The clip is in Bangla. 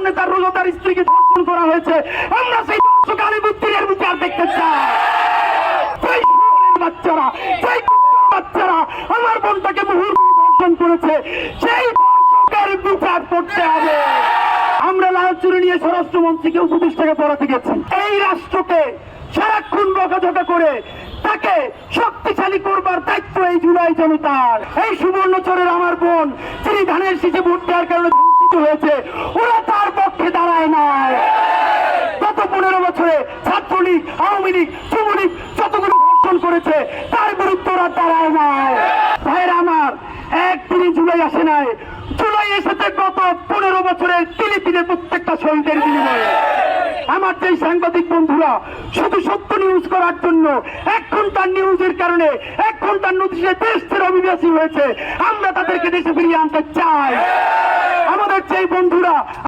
সামনে তার রোজাদার স্ত্রীকে ধর্ষণ করা হয়েছে। আমরা সেই দর্শক আলিবুদ্দিনের বিচার দেখতে চাই। বাচ্চারা, সেই বাচ্চারা আমার বোনটাকে মুহুর্মুহু ধর্ষণ করেছে। সেই হবে। আমরা লাল চুরি নিয়ে পড়াতে গেছি। এই রাষ্ট্রকে সারাক্ষণ বকাঝকা করে তাকে শক্তিশালী করবার দায়িত্ব এই জুলাই জনতার। এই সুবর্ণচরের আমার বোন, যিনি ধানের শীষে ভোট দেওয়ার কারণে হয়েছে, ওরা তার পক্ষে দাঁড়ায় নাই গত পনেরো বছরে ছাত্রলীগ আওয়ামী লীগ, যুবলীগ যতগুলো ধর্ষণ করেছে, তার বিরুদ্ধে ওরা দাঁড়ায় নাই। ভাইয়ের আমার একদিনই জুলাই আসে নাই। জুলাই এসেছে গত পনেরো বছরের ফিলিপিনের প্রত্যেকটা শহীদের বিনিময়ে। আমার যে সাংবাদিক বন্ধুরা, শুধু সত্য নিউজ করার জন্য, এক ঘণ্টার নিউজের কারণে, এক ঘণ্টার নোটিশে দেশ অভিবাসী হয়েছে। আমরা তাদেরকে দেশে ফিরিয়ে আনতে চাই। আমাদের যেই বন্ধুরা